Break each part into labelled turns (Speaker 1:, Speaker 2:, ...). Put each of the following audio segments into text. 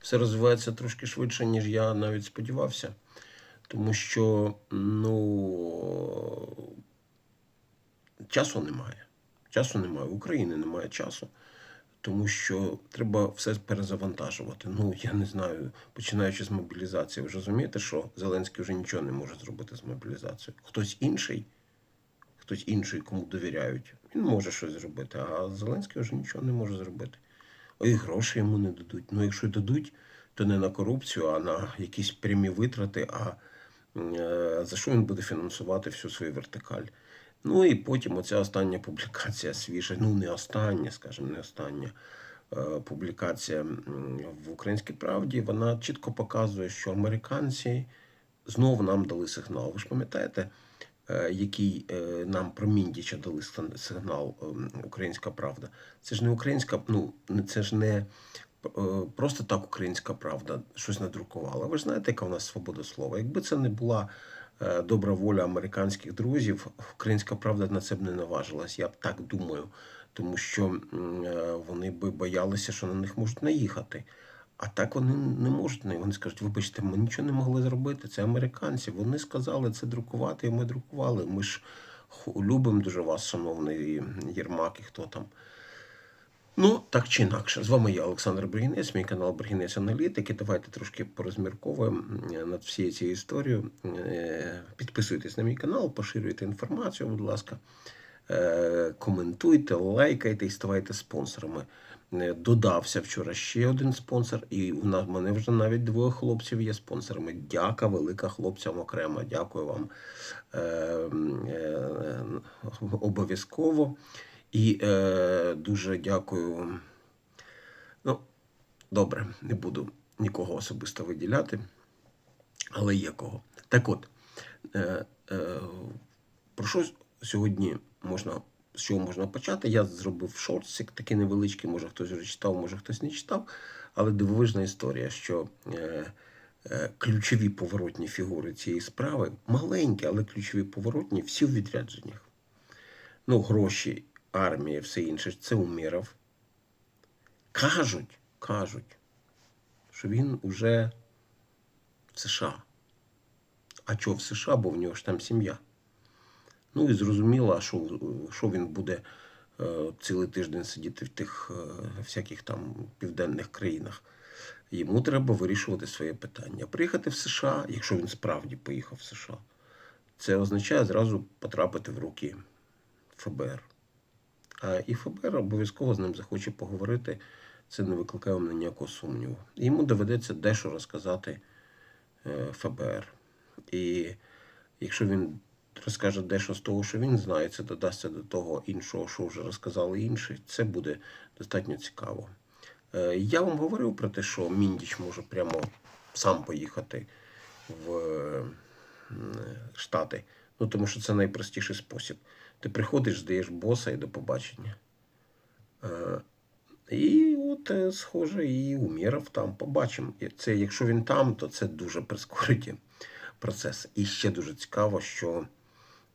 Speaker 1: все розвивається трошки швидше, ніж я навіть сподівався. Тому що ну, часу немає. Часу немає. У України немає часу. Тому що треба все перезавантажувати. Ну, я не знаю, починаючи з мобілізації, ви ж розумієте, що Зеленський вже нічого не може зробити з мобілізацією. Хтось інший, хтось інший, кому довіряють, він може щось зробити, а Зеленський вже нічого не може зробити. І гроші йому не дадуть. Ну, якщо дадуть, то не на корупцію, а на якісь прямі витрати. А е, за що він буде фінансувати всю свою вертикаль? Ну і потім оця остання публікація свіжа, ну не остання, скажімо, не остання е, публікація в Українській правді, вона чітко показує, що американці знову нам дали сигнал. Ви ж пам'ятаєте, який е, нам про Міндіча дали сигнал ем, Українська Правда? Це ж не українська, ну це ж не е, просто так українська правда щось надрукувала. Ви ж знаєте, яка в нас свобода слова? Якби це не була е, добра воля американських друзів, українська правда на це б не наважилась. Я б так думаю, тому що е, вони би боялися, що на них можуть наїхати. А так вони не можуть. не- Вони скажуть, вибачте, ми нічого не могли зробити. Це американці. Вони сказали це друкувати, і ми друкували. Ми ж любимо дуже вас, шановний Єрмак і хто там. Ну, так чи інакше, з вами я, Олександр Бригінець, мій канал Бригінець Аналітики. Давайте трошки порозмірковуємо над всією цією історією. Е, Підписуйтесь на мій канал, поширюйте інформацію, будь ласка. Е, Коментуйте, лайкайте і ставайте спонсорами. Е, Додався вчора ще один спонсор, і у нас мене вже навіть двоє хлопців є спонсорами. Дяка велика хлопцям окремо. Дякую вам е, е, обов'язково. І е, дуже дякую. Ну, добре, не буду нікого особисто виділяти, але є кого. Так от, е, е, про що сьогодні можна, з чого можна почати? Я зробив шортсик, такий невеличкий, може хтось вже читав, може хтось не читав. Але дивовижна історія, що е, е, ключові поворотні фігури цієї справи, маленькі, але ключові поворотні, всі в відрядженнях. Ну, гроші, армія, все інше, це Уміров. Кажуть, кажуть, що він уже в США. А чого в США, бо в нього ж там сім'я. Ну і зрозуміло, що, що він буде е, цілий тиждень сидіти в тих е, всяких там південних країнах. Йому треба вирішувати своє питання. Приїхати в США, якщо він справді поїхав в США, це означає зразу потрапити в руки ФБР. А і ФБР обов'язково з ним захоче поговорити. Це не викликає мене ніякого сумніву. Йому доведеться дещо розказати е, ФБР. І якщо він розкаже дещо з того, що він знає, це додасться до того іншого, що вже розказали інші, це буде достатньо цікаво. Е, Я вам говорив про те, що Міндіч може прямо сам поїхати в е, Штати. Ну, тому що це найпростіший спосіб. Ти приходиш, здаєш боса і до побачення. Е, І от, схоже, і Уміров там побачимо. Це, якщо він там, то це дуже прискорить процес. І ще дуже цікаво, що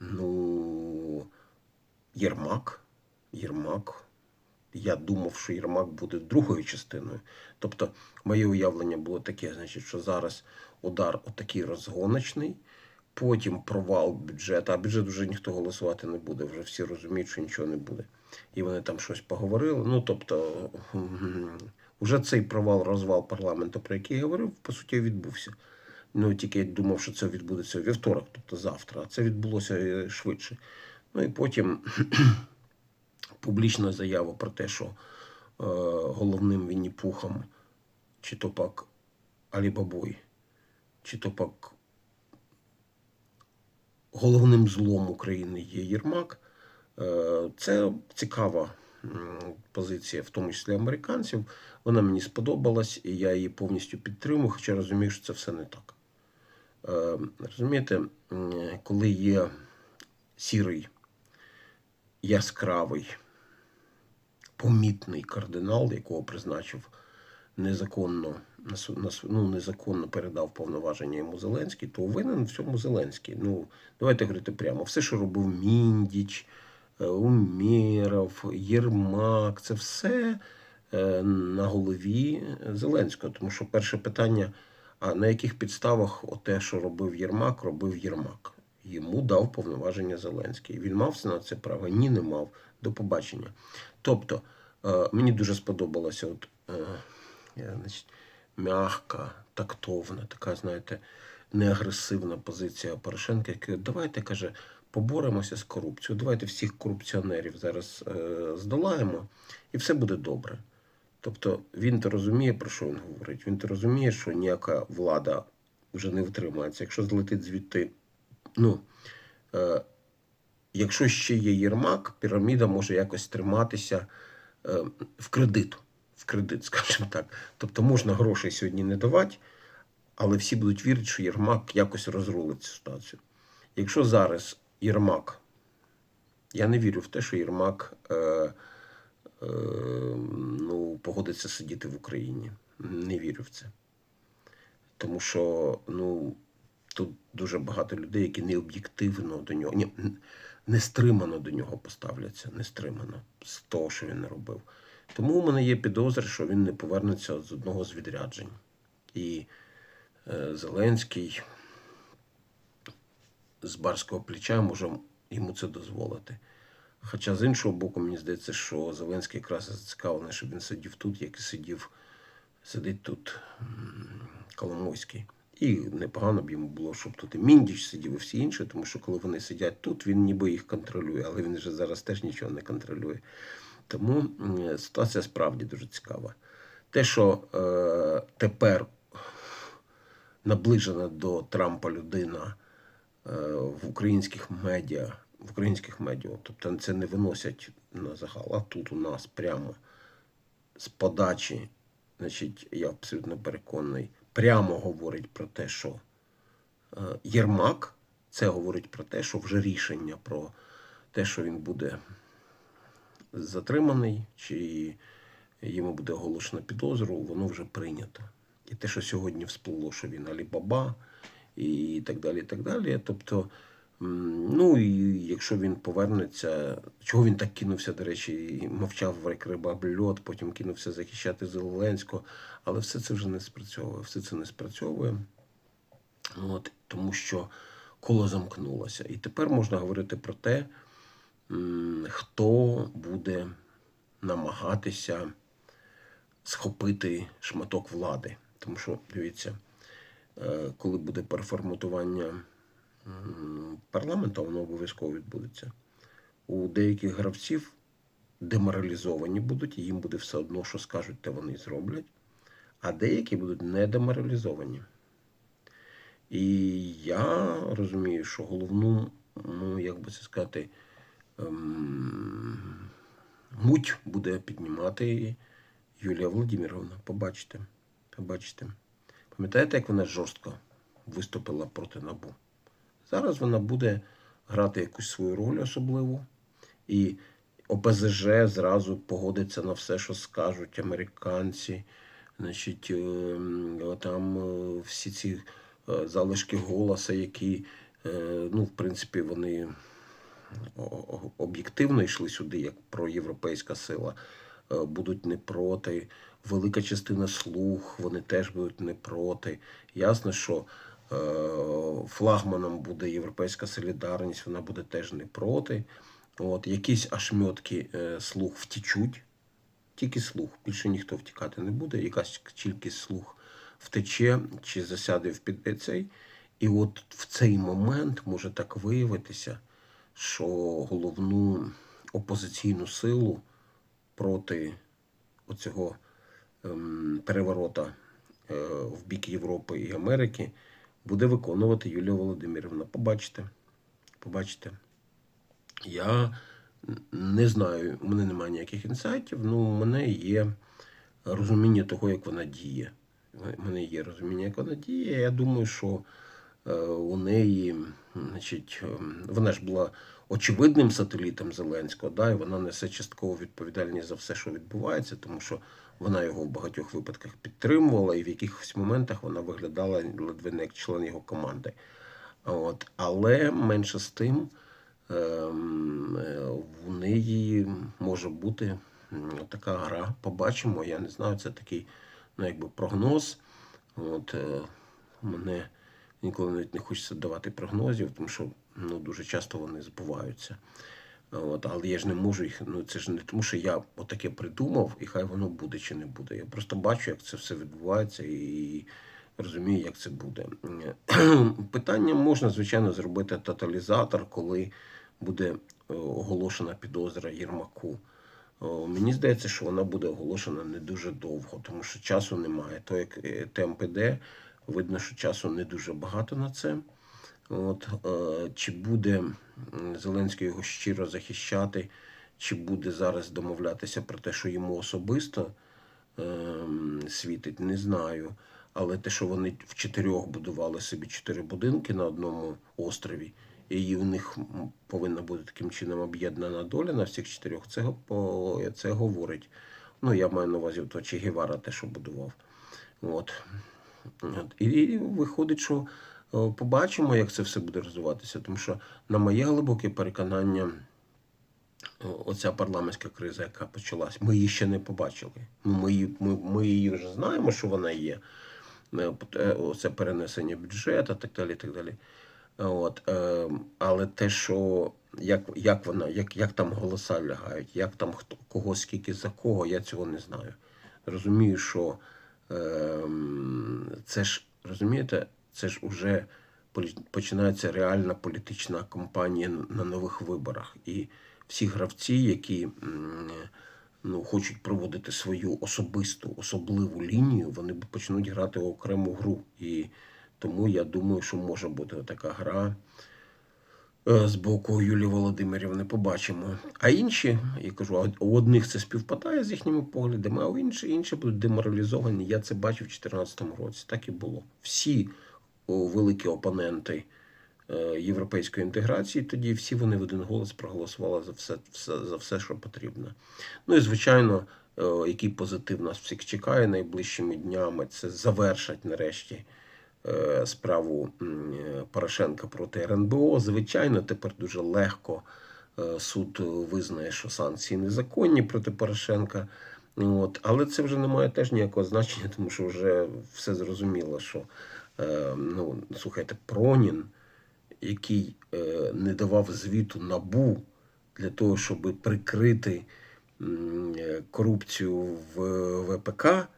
Speaker 1: ну, Єрмак, Єрмак, я думав, що Єрмак буде другою частиною. Тобто, моє уявлення було таке, значить, що зараз удар отакий розгоночний, потім провал бюджету, а бюджет вже ніхто голосувати не буде, вже всі розуміють, що нічого не буде. І вони там щось поговорили. Ну, тобто, вже цей провал, розвал парламенту, про який я говорив, по суті, відбувся. Ну, тільки я думав, що це відбудеться вівторок, тобто завтра, а це відбулося е, швидше. Ну і потім публічна заява про те, що е, головним Вінні-Пухом, чи то пак Алібабой, чи то пак головним злом України є Єрмак. Е, Це цікава позиція, в тому числі американців. Вона мені сподобалась, і я її повністю підтримую, хоча розумію, що це все не так. Е, Розумієте, коли є сірий, яскравий, помітний кардинал, якого призначив незаконно, ну, незаконно передав повноваження йому Зеленський, то винен в цьому Зеленський. Ну, давайте говорити прямо. Все, що робив Міндіч, е, Умєров, Єрмак, це все е, на голові Зеленського. Тому що перше питання: а на яких підставах те, що робив Єрмак, робив Єрмак? Йому дав повноваження Зеленський. Він мав на це право? Ні, не мав. До побачення. Тобто, е, мені дуже сподобалося, от, е, значить, м'яка, тактовна, така, знаєте, неагресивна позиція Порошенка, який давайте каже, поборемося з корупцією, давайте всіх корупціонерів зараз е, здолаємо, і все буде добре. Тобто він то розуміє, про що він говорить. Він то розуміє, що ніяка влада вже не втримається. Якщо злетить звідти, ну е, якщо ще є Єрмак, піраміда може якось триматися е, в кредит, в кредит, скажімо так. Тобто можна грошей сьогодні не давати, але всі будуть вірити, що Єрмак якось розрулить цю ситуацію. Якщо зараз Єрмак, я не вірю в те, що Єрмак е, ну, погодиться сидіти в Україні. Не вірю в це. Тому що ну, тут дуже багато людей, які не об'єктивно до нього, ні, не стримано до нього поставляться, не стримано з того, що він не робив. Тому у мене є підозри, що він не повернеться з одного з відряджень. І е, Зеленський з барського плеча може йому це дозволити. Хоча з іншого боку, мені здається, що Зеленський якраз зацікавлений, щоб він сидів тут, як і сидів, сидить тут Коломойський. І непогано б йому було, щоб тут і Міндіч сидів, і всі інші, тому що коли вони сидять тут, він ніби їх контролює, але він вже зараз теж нічого не контролює. Тому ситуація справді дуже цікава. Те, що е, тепер наближена до Трампа людина е, в українських медіа, в українських медіа, тобто це не виносять на загал, а тут у нас прямо з подачі, значить, я абсолютно переконаний, прямо говорить про те, що е, Єрмак, це говорить про те, що вже рішення про те, що він буде затриманий, чи йому буде оголошено підозру, воно вже прийнято. І те, що сьогодні всплило, що він Алібаба і так далі. і так далі. Тобто, ну і якщо він повернеться, чого він так кинувся, до речі, і мовчав в рекрибабльот, потім кинувся захищати Зеленського, але все це вже не спрацьовує. Все це не спрацьовує. От, тому що коло замкнулося. І тепер можна говорити про те, хто буде намагатися схопити шматок влади. Тому що, дивіться, е, коли буде переформатування парламенту, воно обов'язково відбудеться. У деяких гравців деморалізовані будуть, їм буде все одно, що скажуть, те вони зроблять, а деякі будуть не деморалізовані. І я розумію, що головну, ну як би це сказати, ем, муть буде піднімати Юлія Володимировна. Побачите. Побачите. Пам'ятаєте, як вона жорстко виступила проти НАБУ? Зараз вона буде грати якусь свою роль особливу. І ОПЗЖ зразу погодиться на все, що скажуть американці. Значить, ем, там е, всі ці е, залишки голоса, які, е, ну, в принципі, вони об'єктивно йшли сюди, як проєвропейська сила, е, будуть не проти. Велика частина слуг, вони теж будуть не проти. Ясно, що е, флагманом буде Європейська солідарність, вона буде теж не проти. От, якісь ашмьотки е, слуг втічуть, тільки слух, більше ніхто втікати не буде. Якась кількість слуг втече чи засяде в під цей. І от в цей момент може так виявитися, що головну опозиційну силу проти оцього ем, переворота е, в бік Європи і Америки буде виконувати Юлія Володимирівна. Побачите. Побачите. Я не знаю, у мене немає ніяких інсайтів, але у мене є розуміння того, як вона діє. У мене є розуміння, як вона діє. Я думаю, що е, у неї, значить, ем, вона ж була очевидним сателітом Зеленського, да, і вона несе часткову відповідальність за все, що відбувається, тому що вона його в багатьох випадках підтримувала, і в якихось моментах вона виглядала ледве не як член його команди. От. Але менше з тим, ем, е, в неї може бути така гра. Побачимо. Я не знаю, це такий ну, якби прогноз. От, е, мене ніколи навіть не хочеться давати прогнозів, тому що ну, дуже часто вони збуваються. От, але я ж не можу їх. Ну це ж не тому, що я отаке придумав, і хай воно буде чи не буде. Я просто бачу, як це все відбувається, і розумію, як це буде. Питання можна, звичайно, зробити тоталізатор, коли буде е, оголошена підозра Єрмаку. Мені здається, що вона буде оголошена не дуже довго, тому що часу немає. То як е, темп іде, видно, що часу не дуже багато на це. От, е, чи буде Зеленський його щиро захищати, чи буде зараз домовлятися про те, що йому особисто ем, світить, не знаю. Але те, що вони в чотирьох будували собі чотири будинки на одному острові, і у них повинна бути таким чином об'єднана доля на всіх чотирьох, це, це говорить. Ну, я маю на увазі то Че Гевара те, що будував. От. От. І, і виходить, що е, побачимо, як це все буде розвиватися. Тому що, на моє глибоке переконання, оця парламентська криза, яка почалась, ми її ще не побачили. Ну, Ми, її- ми, ми її вже знаємо, що вона є. Е, е, Оце перенесення бюджету, так далі. так далі. От, е, але те, що як, як вона, як, як там голоса лягають, як там хто кого скільки за кого, я цього не знаю. Розумію, що е, це ж розумієте, це ж уже починається реальна політична кампанія на нових виборах. І всі гравці, які ну, хочуть проводити свою особисту, особливу лінію, вони почнуть грати окрему гру. І тому я думаю, що може бути така гра е, з боку Юлії Володимирівни. Побачимо. А інші, я кажу, у одних це співпадає з їхніми поглядами, а у інші, інші будуть деморалізовані. Я це бачив у 2014 році. Так і було. Всі великі опоненти е, європейської інтеграції, тоді всі вони в один голос проголосували за все, все, за все, що потрібно. Ну і звичайно, е, який позитив нас всіх чекає найближчими днями, це завершать нарешті е, справу Порошенка проти РНБО. Звичайно, тепер дуже легко суд визнає, що санкції незаконні проти Порошенка. От. Але це вже не має теж ніякого значення, тому що вже все зрозуміло, що ну, слухайте, Пронін, який е, не давав звіту набу для того, щоб прикрити е, корупцію в ВПК, е,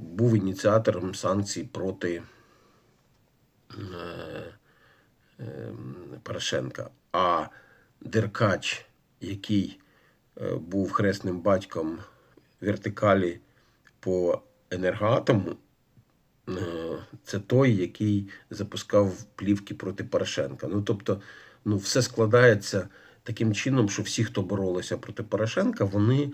Speaker 1: був ініціатором санкцій проти е, е, Порошенка. А Деркач, який е, був хресним батьком вертикалі по енергоатому, е, це той, який запускав плівки проти Порошенка. Ну тобто, ну все складається таким чином, що всі, хто боролися проти Порошенка, вони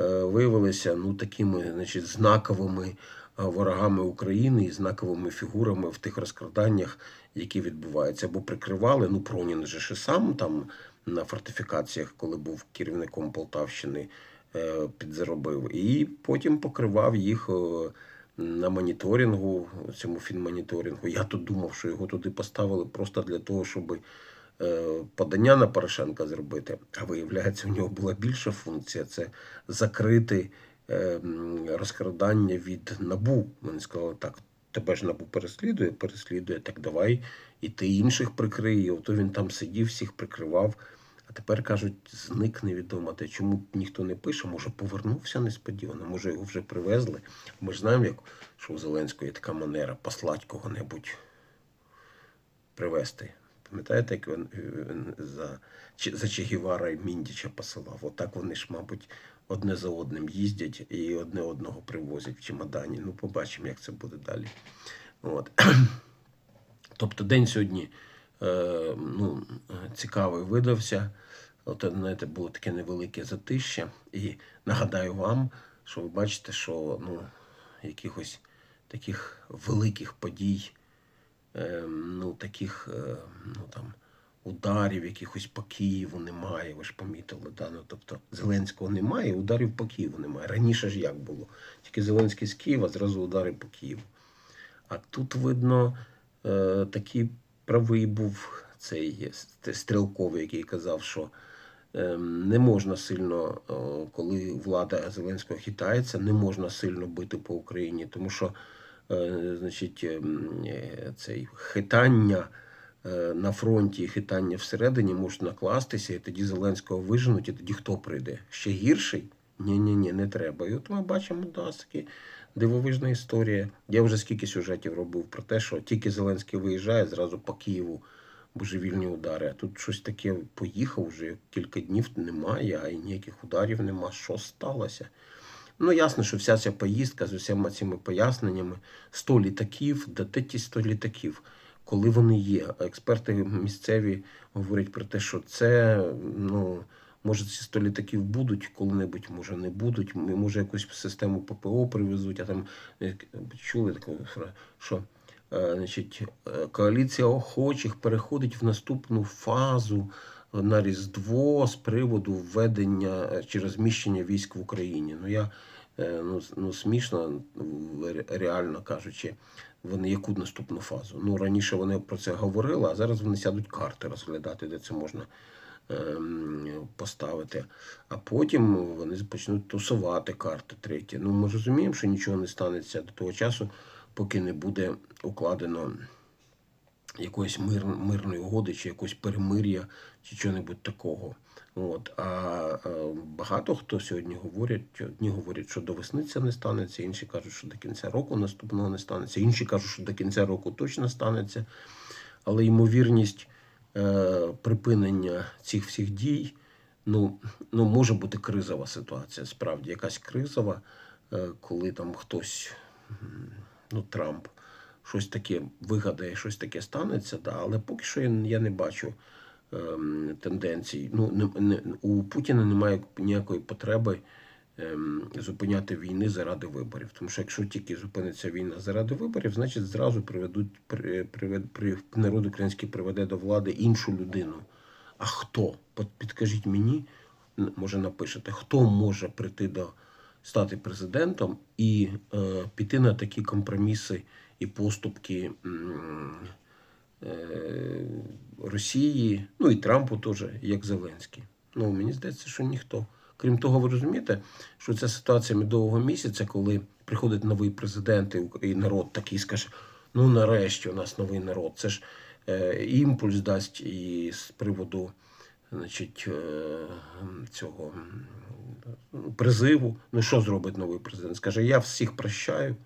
Speaker 1: е, виявилися ну такими, значить, знаковими е, ворогами України і знаковими фігурами в тих розкраданнях, які відбуваються, або прикривали. Ну, Пронін же і сам там на фортифікаціях, коли був керівником Полтавщини, е, підзаробив, і потім покривав їх. На моніторингу, цьому фінмоніторингу. Я тут думав, що його туди поставили просто для того, щоб е, подання на Порошенка зробити. А виявляється, у нього була більша функція це закрити е, розкрадання від набу. Вони сказали, так, тебе ж набу переслідує, переслідує, так давай і ти інших прикрий. Ото він там сидів, всіх прикривав. Тепер кажуть, зник невідомо. Те, чому ніхто не пише, може повернувся несподівано, може його вже привезли. Ми ж знаємо, як, що у Зеленського є така манера послати кого-небудь привезти. Пам'ятаєте, як він, за, за Че Гівара і Міндіча посилав? Отак вони ж, мабуть, одне за одним їздять і одне одного привозять в чемодані. Ну, побачимо, як це буде далі. От. Тобто день сьогодні ну, е, цікавий видався. От, знаєте, було таке невелике затища. І нагадаю вам, що ви бачите, що ну, якихось таких великих подій, е, ну, таких е, ну, там, ударів якихось по Києву немає. Ви ж помітили. Да? Ну, тобто Зеленського немає, ударів по Києву немає. Раніше ж як було? Тільки Зеленський з Києва, зразу удари по Києву. А тут, видно, е, такий правий був цей Стрілковий, який казав, що ем, не можна сильно, е, коли влада Зеленського хитається, не можна сильно бити по Україні, тому що е, значить, ем, е, цей хитання на фронті і хитання всередині можуть накластися, і тоді Зеленського виженуть, і тоді хто прийде? Ще гірший? Ні, ні, не треба. І от ми бачимо да, дивовижна історія. Я вже скільки сюжетів робив про те, що тільки Зеленський виїжджає, зразу по Києву божевільні удари. А тут щось таке поїхав вже кілька днів немає, а і ніяких ударів нема. Що сталося? Ну, ясно, що вся ця поїздка з усіма цими поясненнями 100 літаків, де те ті 100 літаків, коли вони є. Експерти місцеві говорять про те, що це, ну, може, ці 100 літаків будуть коли-небудь, може не будуть, може якусь систему ППО привезуть, а там е, чули фра- що е, значить, е, коаліція охочих переходить в наступну фазу на Різдво з приводу введення е, чи розміщення військ в Україні. Ну я е, ну, ну смішно, реально кажучи, вони яку наступну фазу? Ну раніше вони про це говорили, а зараз вони сядуть карти розглядати, де це можна поставити. А потім вони почнуть тусувати карти треті. Ну ми розуміємо, що нічого не станеться до того часу, поки не буде укладено якоїсь мир, мирної угоди, чи якось перемир'я, чи чого-небудь такого. От. А е, багато хто сьогодні говорять, одні говорять, що до весни це не станеться, інші кажуть, що до кінця року наступного не станеться, інші кажуть, що до кінця року точно станеться. Але ймовірність припинення цих всіх дій ну, ну, може бути кризова ситуація. Справді, якась кризова, е, коли там хтось, ну, Трамп, щось таке вигадає, щось таке станеться, да, але поки що я, не бачу ем, тенденцій. Ну, не, не, у Путіна немає ніякої потреби зупиняти війни заради виборів. Тому що якщо тільки зупиниться війна заради виборів, значить зразу приведуть при, при, народ український приведе до влади іншу людину. А хто? Підкажіть мені, може напишете, хто може прийти до стати президентом і е, піти на такі компроміси і поступки е, Росії, ну і Трампу теж, як Зеленський. Ну, мені здається, що ніхто. Крім того, ви розумієте, що ця ситуація медового місяця, коли приходить новий президент і народ такий скаже: ну нарешті у нас новий народ. Це ж е, імпульс дасть і з приводу значить, е, цього призиву. Ну що зробить новий президент? Скаже, я всіх прощаю.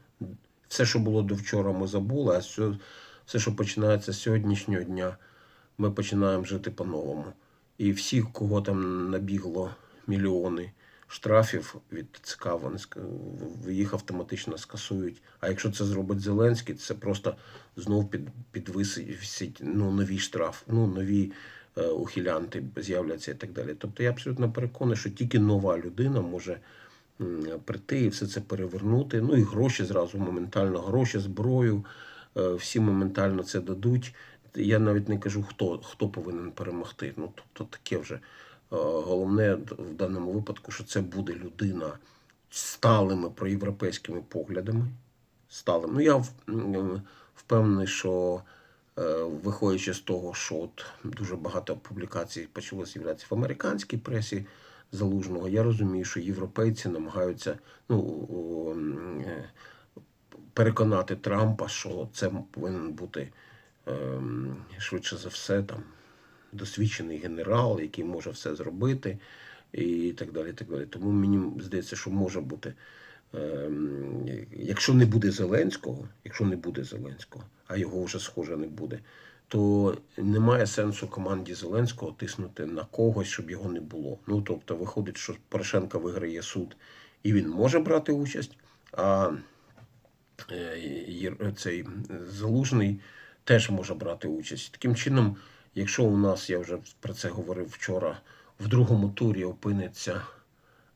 Speaker 1: Все, що було до вчора, ми забули, а все, все, що починається з сьогоднішнього дня, ми починаємо жити по-новому. І всі, кого там набігло мільйони штрафів від ЦК, їх автоматично скасують. А якщо це зробить Зеленський, це просто знов під, підвисить ну, новий штраф, ну, нові е, ухилянти з'являться і так далі. Тобто я абсолютно переконаний, що тільки нова людина може прийти і все це перевернути. Ну і гроші зразу моментально, гроші, зброю, е, всі моментально це дадуть. Я навіть не кажу, хто, хто повинен перемогти. Ну, тобто таке вже. Е, Головне в даному випадку, що це буде людина сталими проєвропейськими поглядами. Сталим. Ну, я впевнений, що е, виходячи з того, що от дуже багато публікацій почало з'являтися в американській пресі залужного, я розумію, що європейці намагаються ну, е, переконати Трампа, що це повинен бути ем, швидше за все там досвідчений генерал, який може все зробити, і так далі. Так далі. Тому мені здається, що може бути, ем, якщо не буде Зеленського, якщо не буде Зеленського, а його вже схоже не буде, то немає сенсу команді Зеленського тиснути на когось, щоб його не було. Ну тобто, виходить, що Порошенко виграє суд, і він може брати участь. а е, цей залужний теж може брати участь. Таким чином, якщо у нас, я вже про це говорив вчора, в другому турі опиниться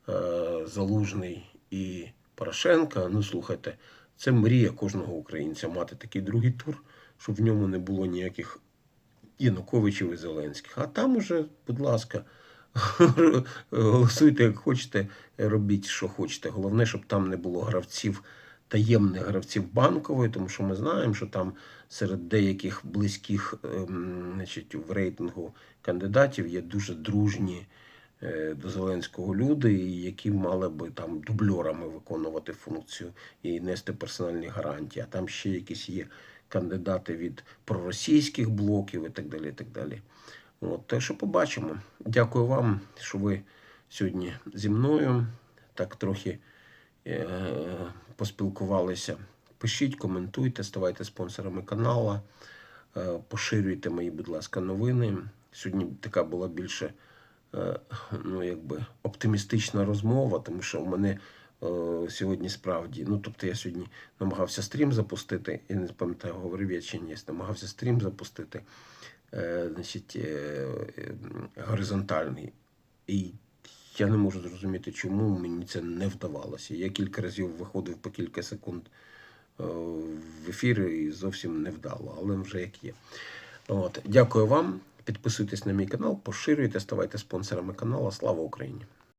Speaker 1: е, залужний і Порошенка, ну слухайте, це мрія кожного українця мати такий другий тур, щоб в ньому не було ніяких Януковичів і Зеленських. А там уже, будь ласка, голосуйте як хочете, робіть, що хочете. Головне, щоб там не було гравців, таємних гравців банкової, тому що ми знаємо, що там серед деяких близьких ем, значить, в рейтингу кандидатів є дуже дружні е, до Зеленського люди, які мали би там дубльорами виконувати функцію і нести персональні гарантії. А там ще якісь є кандидати від проросійських блоків і так далі. І так далі. От, так що побачимо. Дякую вам, що ви сьогодні зі мною так трохи е, поспілкувалися. Пишіть, коментуйте, ставайте спонсорами каналу, е, поширюйте мої, будь ласка, новини. Сьогодні така була більше е, ну, якби, оптимістична розмова, тому що у мене е, сьогодні справді, ну тобто я сьогодні намагався стрім запустити, я не пам'ятаю, говорив я чи ні, намагався стрім запустити, значить, горизонтальний. І я не можу зрозуміти, чому мені це не вдавалося. Я кілька разів виходив по кілька секунд в ефір і зовсім невдало, але вже як є. От. Дякую вам. Підписуйтесь на мій канал, поширюйте, ставайте спонсорами каналу. Слава Україні!